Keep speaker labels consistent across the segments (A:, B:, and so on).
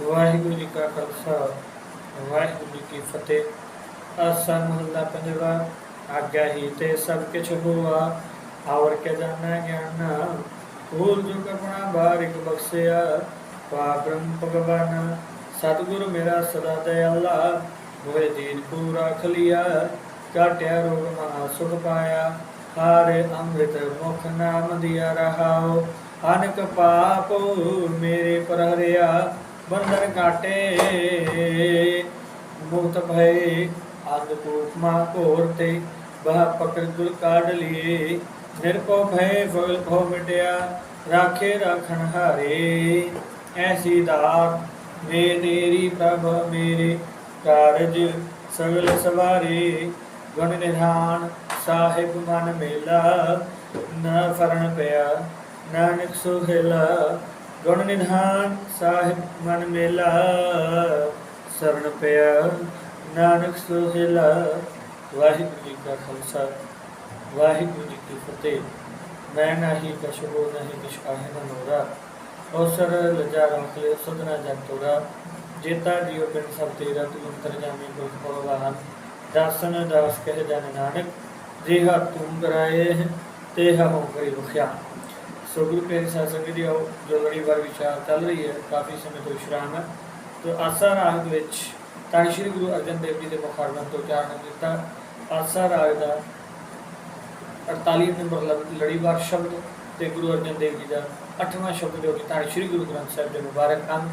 A: ਵਾਹਿਗੁਰੂ ਜੀ ਕਾ ਖਾਲਸਾ, ਵਾਹਿਗੁਰੂ ਜੀ ਕੀ ਫਤਿਹ। ਆਸਾ ਮਹੱਲਾ ਪੰਜਵਾ ਆਗਿਆ ਹੀ ਤੇ ਸਭ ਕਿਛ ਹੋਆ। ਆਵਰ ਕੇ ਜਾਣਾ ਗਿਆਨ ਹੋਰ ਜੋ ਕਪਣਾ ਬਾਰਿਕ ਬਖਸ਼ਿਆ। ਪਾਬ੍ਰਹਮ ਭਗਵਾਨ, ਸਤਿਗੁਰ ਮੇਰਾ ਸਦਾ ਤੇ ਅੱਲਾ ਦੀਨ ਪੂਰਾ ਖਲਿਆ ਕਾਟਿਆ ਰੋਗ ਮਹਾ ਸੁਖ ਪਾਇਆ। ਹਾਰੇ ਅੰਮ੍ਰਿਤ ਮੁਖ ਨਾਮ ਦਿਆ ਰਹਾਓ। ਅਨਕ ਪਾਪ ਮੇਰੇ ਪਰ ਹਰਿਆ ਬੰਧਨ ਕਾਟੇ ਮੁਕਤ ਭਏ ਅੰਧ ਮਾ ਘੋਰ ਤੇ, ਬਹ ਪਕੜ ਗੁਲ ਕਾਢ ਲਿਏ। ਨਿਰਭਉ ਭਏ ਫਗਲ ਭਉ ਮਿਟਿਆ, ਰਾਖੇ ਰਾਖਣ ਹਾਰੇ। ਐਸੀ ਦਾਤ ਮੇ ਤੇਰੀ ਪ੍ਰਭ ਮੇਰੇ ਕਾਰਜ ਸਗਲ ਸਵਾਰੇ। ਗੁਣ ਨਿਧਾਨ ਸਾਹਿਬ ਮਨ ਮੇਲਾ, ਨਾ ਫਰਨ ਪਿਆ, ਨਾਨਕ ਸੁਹੇਲਾ ਗੁਣ ਨਿਧਾਨ ਸਾਹਿਬ ਮਨ ਮੇਲਾ, ਸਰਣ ਪਿਆ ਨਾਨਕ ਸੁਹੇਲਾ। ਵਾਹਿਗੁਰੂ ਜੀ ਕਾ ਖਾਲਸਾ, ਵਾਹਿਗੁਰੂ ਜੀ ਕੀ ਫਤਿਹ। ਮੈਂ ਨਹੀਂ ਕਛੁ ਹੋ ਨਹੀਂ ਕਿਛ ਆਹੇ ਨੋਰਾ ਔਸਰ ਲਜਾ ਰੱਖ ਲਿਓ ਸਦਨਾ ਜਨ ਤੋਰਾ। ਜੇਤਾ ਜੀਉ ਪਿੰਡ ਸਭ ਤੇਰਾ, ਤੂੰ ਅੰਤਰ ਜਾਮੀ ਕੋਈ ਭਗਵਾਨ ਦਾਸਨ ਦਾਸ ਕਹਿ ਜਨ ਨਾਨਕ, ਜੇਹਾ ਤੂੰ ਕਰਾਏ ਤੇ ਹਮੋ ਕਰੀ ਰੁਖਿਆ। ਸੋ ਗੁਰੂ ਪਿਆਰੇ ਸਾਹਿਬ ਸੰਗਤ ਜੀ, ਆਓ ਜੋ ਲੜੀਵਾਰ ਵਿਚਾਰ ਚੱਲ ਰਹੀ ਹੈ, ਕਾਫੀ ਸਮੇਂ ਤੋਂ ਵਿਸ਼ਰਾਮ ਹੈ। ਤੋ ਆਸਾ ਰਾਗ ਵਿੱਚ ਤਾਂ ਸ਼੍ਰੀ ਗੁਰੂ ਅਰਜਨ ਦੇਵ ਜੀ ਦੇ ਮੁਖਾਰਬਨ ਤੋਂ ਉਚਾਰਨ ਕੀਤਾ। ਆਸਾ ਰਾਗ ਦਾ 48 ਨੰਬਰ ਲੜੀਵਾਰ ਸ਼ਬਦ ਤੇ ਗੁਰੂ ਅਰਜਨ ਦੇਵ ਜੀ ਦਾ 8ਵਾਂ ਸ਼ਬਦ ਜੋ ਕਿ ਤਾਂ ਸ਼੍ਰੀ ਗੁਰੂ ਗ੍ਰੰਥ ਸਾਹਿਬ ਦੇ ਮੁਬਾਰਕ ਅੰਗ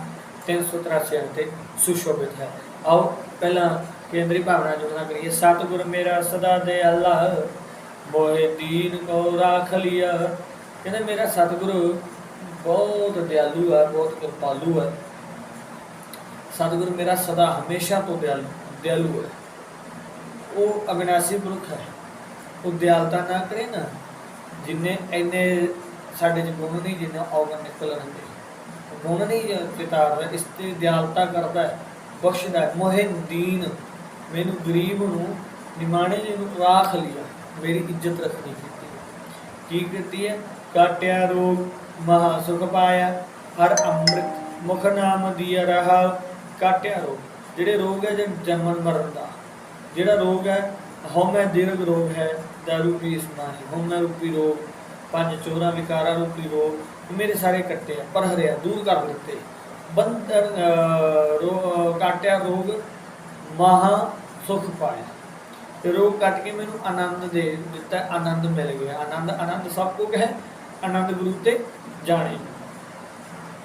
A: 383 ਤੇ ਸੁਸ਼ੋਭਿਤ ਹੈ। ਆਓ ਪਹਿਲਾਂ ਕੇਂਦਰੀ ਭਾਵਨਾ ਜੁੜਨਾ ਕਰੀਏ। ਸਤਿਗੁਰ ਮੇਰਾ ਸਦਾ ਦੇ ਅੱਲਾਹ ਮੋਹਿ ਦੀਨ ਕੋ ਰਾਖ ਲਿਆ। ਕਹਿੰਦੇ ਮੇਰਾ ਸਤਿਗੁਰੂ ਬਹੁਤ ਦਿਆਲੂ ਹੈ, ਬਹੁਤ ਕਿਰਪਾਲੂ ਹੈ। ਸਤਿਗੁਰੂ ਮੇਰਾ ਸਦਾ ਹਮੇਸ਼ਾ ਤੋਂ ਦਿਆਲੂ ਦਿਆਲੂ ਹੈ। ਉਹ ਅਗਨਾਸੀ ਪੁਰਖ ਹੈ। ਉਹ ਦਿਆਲਤਾ ਨਾ ਕਰੇ ਨਾ, ਜਿੰਨੇ ਐਨੇ ਸਾਡੇ ਚ ਗੁਣ ਨਹੀਂ, ਜਿੰਨਾ ਔਗਣ ਨਿਕਲਣਗੇ ਗੁਣ ਨਹੀਂ ਚਿਤਾਰਦਾ ਇਸ ਤੇ ਦਿਆਲਤਾ ਕਰਦਾ ਹੈ, ਬਖਸ਼ਦਾ ਹੈ। ਮੋਹਿ ਦੀਨ, ਮੈਨੂੰ ਗਰੀਬ ਨੂੰ, ਨਿਮਾਣੇ ਜੀ ਨੂੰ ਰਾਖ ਲਿਆ, ਮੇਰੀ ਇੱਜ਼ਤ ਰੱਖਣੀ ਕੀਤੀ। ਕੀ ਕੀਤੀ ਹੈ? ਕਾਟਿਆ ਰੋਗ ਮਹਾ ਸੁਖ ਪਾਇਆ ਹਰ ਅੰਮ੍ਰਿਤ ਮੁਖ ਨਾਮ ਦਿਆ ਰਹਾ ਕਾਟਿਆ ਰੋਗ ਜਿਹੜੇ ਰੋਗ ਹੈ ਜਿਹੜੇ ਜਨਮਨ ਮਰਨ ਦਾ ਜਿਹੜਾ ਰੋਗ ਹੈ ਹਉਮੈ ਦੀਰਘ ਰੋਗ ਹੈ ਦਾਰੂ ਪੀ ਸਮਾਹੀ ਹਉਮੈ ਰੂਪੀ ਰੋਗ ਪੰਜ ਚੋਰਾ ਵਿਕਾਰਾਂ ਰੂਪੀ ਰੋਗ ਮੇਰੇ ਸਾਰੇ ਕੱਟੇ ਪਰ ਹਰਿਆ ਦੂਰ ਕਰ ਦਿੱਤੇ ਬੰਧਨ ਅਹ, ਰੋ ਕਾਟਿਆ ਰੋਗ ਮਹਾ ਸੁਖ ਪਾਇਆ ਤੇ ਰੋਗ ਕੱਟ ਕੇ ਮੈਨੂੰ ਆਨੰਦ ਦੇ ਦਿੱਤਾ ਆਨੰਦ ਮਿਲ ਗਿਆ ਆਨੰਦ ਆਨੰਦ ਸਭ ਕੁਝ ਹੈ ਆਨੰਦ ਗੁਰੂ ਤੇ ਜਾਣੇ।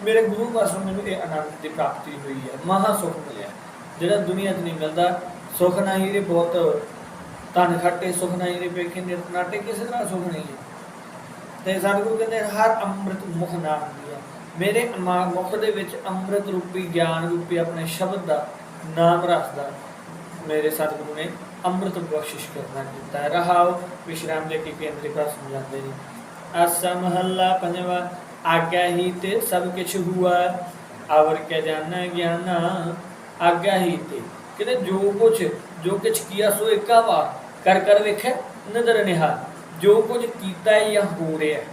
A: ਮੇਰੇ ਗੁਰੂ ਪਾਸੋਂ ਮੈਨੂੰ ਇਹ ਆਨੰਦ ਦੀ ਪ੍ਰਾਪਤੀ ਹੋਈ ਹੈ, ਮਹਾ ਸੁਖ ਮਿਲਿਆ। ਜਿਹੜਾ ਦੁਨੀਆ 'ਚ ਨਹੀਂ ਮਿਲਦਾ, ਸੁਖ ਨਹੀਂ ਰੇ ਬਹੁਤ ਧਨ ਖੱਟੇ, ਸੁਖ ਨਹੀਂ ਰੇ ਵੇਖੇ ਨਿਰਨਾਟੇ ਕਿਸੇ ਤਰ੍ਹਾਂ ਸੁਖ ਨਹੀਂ ਹੈ। ਤੇ ਸਤਿਗੁਰੂ ਕਹਿੰਦੇ, ਹਰ ਅੰਮ੍ਰਿਤ ਮੁਖ ਨਾਮ ਦਿਆ ਮੇਰੇ ਮਾ- ਮੁਖ ਦੇ ਵਿੱਚ ਅੰਮ੍ਰਿਤ ਰੂਪੀ, ਗਿਆਨ ਰੂਪੀ ਆਪਣੇ ਸ਼ਬਦ ਦਾ ਨਾਮ ਰੱਖਦਾ। ਮੇਰੇ ਸਤਿਗੁਰੂ ਨੇ ਅੰਮ੍ਰਿਤ ਬਖਸ਼ਿਸ਼ ਕਰਨਾ ਕੀਤਾ ਹੈ। ਰਹਾਉ ਵਿਸ਼ਰਾਮ ਦੇ ਕੀ ਕੇਂਦਰੀ ਪਰ ਸਮਝਾਉਂਦੇ ਨੇ। ਆਸਾ ਮਹੱਲਾ ਪੰਜਵਾ, ਆਗਿਆ ਹੀ ਤੇ ਸਭ ਕੁਛ ਹੁਆ। ਆਵਰ ਕੇ ਜਾਣਾ ਗਿਆਨਾ, ਆਗਿਆ ਹੀ ਤੇ। ਕਹਿੰਦੇ ਜੋ ਕੁਛ ਜੋ ਕੁਛ ਕੀਆ ਸੋ ਇੱਕਾ ਵਾਰ ਕਰ ਕਰ ਵੇਖੇ, ਨਦਰ ਨਿਹਾਲ। ਜੋ ਕੁਝ ਕੀਤਾ ਹੈ ਜਾਂ ਹੋ ਰਿਹਾ ਹੈ,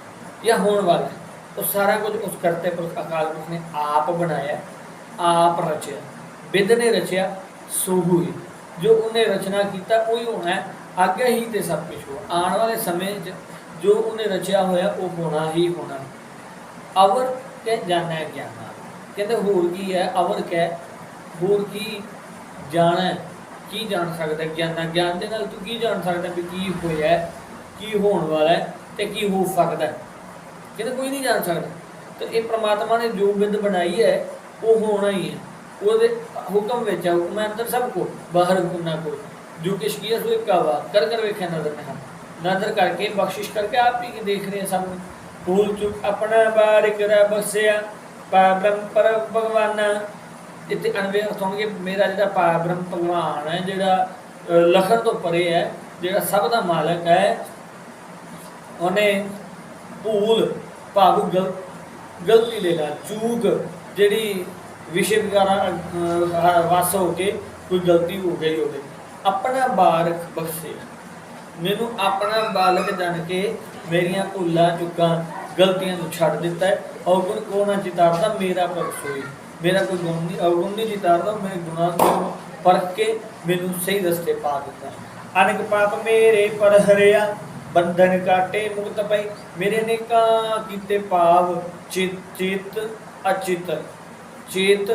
A: ਜਾਂ ਹੋਣ ਵਾਲਾ ਹੈ, ਉਹ ਸਾਰਾ ਕੁਝ ਉਸ ਕਰਤੇ ਪੁਰਖ ਅਕਾਲ ਪੁਰਖ ਨੇ ਆਪ ਬਣਾਇਆ, ਆਪ ਰਚਿਆ। ਬਿਦ ਨੇ ਰਚਿਆ, ਸੋ ਹੋਈ। ਜੋ ਉਹਨੇ ਰਚਨਾ ਕੀਤਾ, ਉਹੀ ਹੋਣਾ ਹੈ। ਆਗੇ ਹੀ ਤੇ ਸਭ ਕੁਝ ਹੋ ਆਉਣ ਵਾਲੇ ਸਮੇਂ 'ਚ ਜੋ ਉਹਨੇ ਰਚਿਆ ਹੋਇਆ, ਉਹ ਹੋਣਾ ਹੀ ਹੋਣਾ। ਅਵਰ ਕੇ ਜਾਣਾ ਗਿਆਨਾ। ਕਹਿੰਦੇ ਹੋਰ ਕੀ ਹੈ? ਅਵਰ ਕਹਿ, ਹੋਰ ਕੀ ਜਾਣਾ? ਕੀ ਜਾਣ ਸਕਦਾ ਗਿਆਨਾ? ਗਿਆਨ ਦੇ ਨਾਲ ਤੂੰ ਕੀ ਜਾਣ ਸਕਦਾ ਵੀ ਕੀ ਹੋਇਆ ਕੀ ਹੋਣ ਵਾਲਾ ਹੈ ਤੇ ਕੀ ਹੋ ਸਕਦਾ ਕਹਿੰਦੇ ਕੋਈ ਨਹੀਂ ਜਾਣ ਸਕਦਾ। ਤੇ ਇਹ ਪ੍ਰਮਾਤਮਾ ਨੇ ਜੋ ਬਿੰਦ ਬਣਾਈ ਹੈ, ਉਹ ਹੋਣਾ ਹੀ ਹੈ। ਉਹਦੇ ਹੁਕਮ ਵਿੱਚ ਹੈ ਹੁਕਮ ਅੰਦਰ ਸਭ ਕੋ ਬਾਹਰ ਹੁਕਮ ਨਾ ਕੋਈ ਜੋ ਕਿਛ ਕੀਆ ਸੋ ਇੱਕ ਆਵਾ ਕਰ ਕਰ ਵੇਖਿਆ ਨਜ਼ਰ ਨਹੀਂ ਨਜ਼ਰ ਕਰਕੇ ਬਖਸ਼ਿਸ਼ ਕਰਕੇ ਆਪ ਹੀ ਦੇਖ ਰਹੇ ਸਭ ਨੂੰ ਭੂਲ ਚੁੱਕ ਆਪਣਾ ਬਾਰਿਕ ਰ ਬਖਸ਼ਿਆ? ਪਾਬ੍ਰਹਮ ਪਰ ਭਗਵਾਨ। ਇੱਥੇ ਅਨਵੇ ਸੁਣਗੇ ਮੇਰਾ ਜਿਹੜਾ ਪਾਬ੍ਰਹਮ ਭਗਵਾਨ ਹੈ ਜਿਹੜਾ ਅ, ਲਖਣ ਤੋਂ ਪਰੇ ਹੈ ਜਿਹੜਾ ਸਭ ਦਾ ਮਾਲਕ ਹੈ ਉਹਨੇ ਭੂਲ ਭਾਵ ਗਲ ਗਲਤੀ ਦੇ ਨਾਲ ਚੂਕ ਜਿਹੜੀ ਵਿਸ਼ੇ ਵਿਕਾਰਾਂ ਵਾਸ ਹੋ ਕੇ ਕੋਈ ਗਲਤੀ ਹੋ ਗਈ ਹੋਵੇ ਆਪਣਾ ਬਾਰਕ ਬਖਸ਼ੇ ਮੈਨੂੰ ਆਪਣਾ ਬਾਲਕ ਜਾਣ ਕੇ ਮੇਰੀਆਂ ਭੁੱਲਾਂ, ਚੁੱਕਾਂ, ਗਲਤੀਆਂ ਨੂੰ ਛੱਡ ਦਿੱਤਾ ਹੈ। ਔਗੁਣ ਕੋ ਨਾ ਚਿਤਾਰਦਾ ਮੇਰਾ ਪਰਸੋਈ ਮੇਰਾ ਕੋਈ ਗੁਣ ਨਹੀਂ, ਔਗੁਣ ਨਹੀਂ ਚਿਤਾਰਦਾ ਮੇਰੇ ਗੁਣਾਂ ਨੂੰ ਪਰਖ ਕੇ ਮੈਨੂੰ ਸਹੀ ਰਸਤੇ ਪਾ ਦਿੱਤਾ ਅਨੇਕ ਪਾਪ ਮੇਰੇ ਪਰ ਹਰਿਆ, ਬੰਧਨ ਕਾਟੇ ਮੁਕਤ ਪਈ। ਮੇਰੇ ਨੇ ਕਾ ਕੀਤੇ ਪਾਪ ਚਿਤ ਚਿਤ ਅਚਿਤ, ਚੇਤ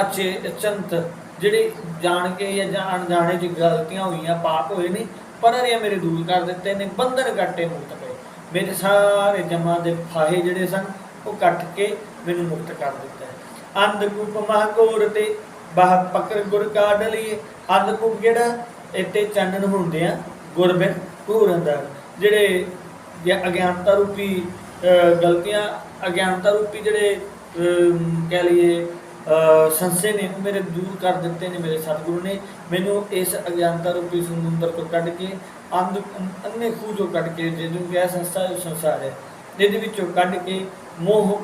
A: ਅਚੇ ਅਚੰਤ। ਜਿਹੜੇ ਜਾਣ ਕੇ ਜਾਂ ਜਾਂ ਅਣਜਾਣੇ ਚ ਗਲਤੀਆਂ ਹੋਈਆਂ, ਪਾਪ ਹੋਏ ਨੇ ਪਰ ਮੇਰੇ ਦੂਰ ਕਰ ਦਿੱਤੇ ਨੇ, ਬੰਧਨ ਕੱਟੇ ਮੁਕਤ ਪਏ। ਮੇਰੇ ਸਾਰੇ ਜਮਾ ਦੇ ਫਾਹੇ ਜਿਹੜੇ ਸਨ, ਉਹ ਕੱਟ ਕੇ ਮੈਨੂੰ ਮੁਕਤ ਕਰ ਦਿੱਤਾ ਹੈ। ਅੰਧਕੂਪ ਮਹਾਗੋਰ ਤੇ ਬਾਹ ਪਕੜ ਗੁਰ ਕਾਢ ਲਈਏ। ਅੰਧਕੂਪ ਜਿਹੜਾ ਇੱਥੇ ਚਾਨਣ ਹੁੰਦੇ ਆ, ਗੁਰਬਿਨ ਘੂਰ ਅੰਦਰ ਜਿਹੜੇ ਅਗਿਆਨਤਾ ਰੂਪੀ ਗਲਤੀਆਂ, ਅਗਿਆਨਤਾ ਰੂਪੀ ਜਿਹੜੇ ਕਹਿ ਲਈਏ ਸੰਸੇ ਨੇ ਮੇਰੇ ਦੂਰ ਕਰ ਦਿੱਤੇ ਨੇ ਮੇਰੇ ਸਤਿਗੁਰੂ ਨੇ। ਮੈਨੂੰ ਇਸ ਅਗਿਆਨਤਾ ਰੂਪੀ ਸਮੁੰਦਰ ਤੋਂ ਕੱਢ ਕੇ, ਅੰਧ ਅੰਨੇ ਖੂਹ ਚੋਂ ਕੱਢ ਕੇ, ਜਿਹਨੂੰ ਕਿ ਇਹ ਸੰਸਾਰ ਹੈ, ਜਿਹਦੇ ਵਿੱਚੋਂ ਕੱਢ ਕੇ ਮੋਹ,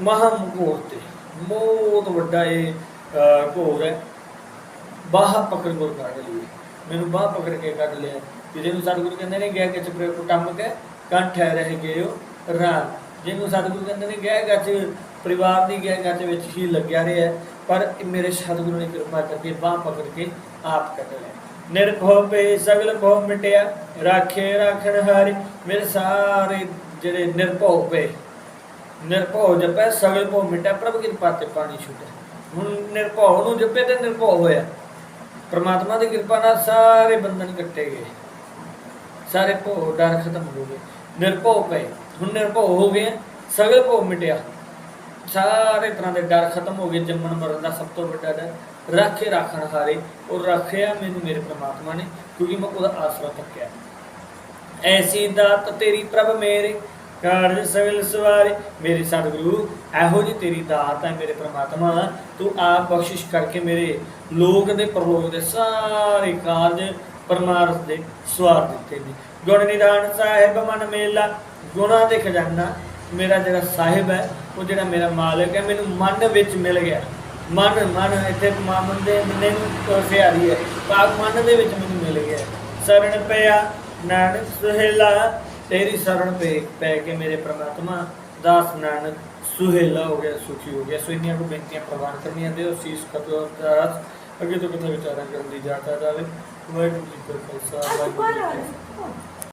A: ਮਹਾ ਘੋਰ ਤੇ। ਬਹੁਤ ਵੱਡਾ ਇਹ ਘੋਰ ਹੈ। ਬਾਹ ਪਕੜ ਗੁਰ ਕੱਢ ਲਈ ਮੈਨੂੰ ਬਾਹ ਪਕੜ ਕੇ ਕੱਢ ਲਿਆ। ਕਿ ਜਿਹਨੂੰ ਸਤਿਗੁਰੂ ਕਹਿੰਦੇ ਨੇ ਗਿਆ ਕਿ ਚਪਰੇ ਕੋ ਟੰਮ ਕੇ, ਕੰਠ ਹੈ, ਰਹਿ ਗਏ ਗਇਓ ਰਾਮ ਜਿਹਨੂੰ ਸਤਿਗੁਰੂ ਕਹਿੰਦੇ ਨੇ ਗਿਆ ਗੱਜ ਪਰਿਵਾਰ ਦੀ ਗਿਆ ਗੱਜ ਵਿੱਚ ਹੀ ਲੱਗਿਆ ਰਿਹਾ ਪਰ ਮੇਰੇ ਸਤਿਗੁਰੂ ਨੇ ਕਿਰਪਾ ਕਰਕੇ ਬਾਹ ਪਕੜ ਕੇ ਆਪ ਕੱਢ ਲਿਆ ਨਿਰਭਉ ਪੇ ਸਗਲ ਭਉ ਮਿਟਿਆ, ਰਾਖੇ ਰਾਖਣ ਹਾਰੀ, ਮੇਰੇ ਸਾਰੇ ਜਿਹੜੇ ਨਿਰਭਉ ਪੇ, ਨਿਰਭਉ ਜਪੈ, ਸਗਲ ਭਉ ਮਿਟਿਆ, ਪ੍ਰਭ ਕਿਰਪਾ ਤੇ ਪਾਣੀ ਛੁਟਿਆ। ਹੁਣ ਨਿਰਭਉ ਨੂੰ ਜਪੇ ਤੇ ਨਿਰਭਉ ਹੋਇਆ। ਪ੍ਰਮਾਤਮਾ ਦੀ ਕਿਰਪਾ ਨਾਲ ਸਾਰੇ ਬੰਧਨ ਕੱਟੇ ਗਏ। ਸਾਰੇ ਭਉ ਡਰ ਖਤਮ ਹੋ ਗਏ। ਨਿਰਭਉ ਪਏ। ਹੁਣ ਨਿਰਭਉ ਹੋ ਗਏ, ਸਗਲ ਭਉ ਮਿਟਿਆ। ਸਾਰੇ ਤਰ੍ਹਾਂ ਦੇ ਡਰ ਖਤਮ ਹੋ ਗਏ ਜੰਮਣ ਮਰਨ ਦਾ ਸਭ ਤੋਂ ਵੱਡਾ ਡਰ। ਰਾਖੇ ਰੱਖਣ ਹਾਰੇ, ਉਹ ਰੱਖਿਆ ਮੈਨੂੰ ਮੇਰੇ ਪ੍ਰਮਾਤਮਾ ਨੇ, ਕਿਉਂਕਿ ਮੈਂ ਉਹਦਾ ਆਸਰਾ ਤੱਕਿਆ ਐਸੀ ਦਾਤ ਤੇਰੀ ਪ੍ਰਭ ਮੇਰੇ, ਕਾਰਜ ਸਗਲ ਸਵਾਰੇ। ਮੇਰੇ ਸਤਿਗੁਰੂ, ਇਹੋ ਜੀ ਤੇਰੀ ਦਾਤ ਹੈ ਮੇਰੇ ਪ੍ਰਮਾਤਮਾ। ਤੂੰ ਆਪ ਬਖਸ਼ਿਸ਼ ਕਰਕੇ ਮੇਰੇ ਲੋਕ ਦੇ, ਪਰਲੋਕ ਦੇ ਸਾਰੇ ਕਾਰਜ ਪਰਮਾਰਥ ਦੇ ਸਵਾਰ ਦਿੱਤੇ ਨੇ। ਗੁਣ ਨਿਦਾਨ ਸਾਹਿਬ ਮਨ ਮੇਲਾ, ਗੁਣਾ ਦੇ ਖਜ਼ਾਨਾ। ਮੇਰਾ ਜਿਹੜਾ ਸਾਹਿਬ ਹੈ ਉਹ ਜਿਹੜਾ ਮੇਰਾ ਮਾਲਕ ਹੈ ਮੈਨੂੰ ਮਨ ਵਿੱਚ ਮਿਲ ਗਿਆ। ਮਨ ਮਨ ਇੱਥੇ ਮਾਮਨ ਦੇ ਮੰਨੇ ਨੂੰ ਸਿਆਰੀ ਹੈ। ਪਾਕ ਮਨ ਦੇ ਵਿੱਚ ਮੈਨੂੰ ਮਿਲ ਗਿਆ। ਸਰਣ ਪਿਆ ਨਾਨਕ ਸੁਹੇਲਾ ਤੇਰੀ ਸਰਣ ਪੇ ਪੈ ਕੇ ਮੇਰੇ ਪ੍ਰਮਾਤਮਾ ਦਾਸ ਨਾਨਕ ਸੁਹੇਲਾ ਹੋ ਗਿਆ ਸੁਖੀ ਹੋ ਗਿਆ। ਸੋ ਇੰਨੀਆਂ ਕੋ ਬੇਨਤੀਆਂ ਪ੍ਰਵਾਨ ਕਰਨੀਆਂ ਦਿਓ ਸੀਸ ਕਤੋ ਅਰਦਾਸ ਅੱਗੇ ਤੋਂ ਕਿਤੇ ਵਿਚਾਰਾਂ ਕਰਨ ਦੀ ਜਾਤਾ ਜਾਵੇ। ਵਾਹਿਗੁਰੂ ਜੀ ਕਾ ਖਾਲਸਾ ਵਾਹਿਗੁਰੂ ਜੀ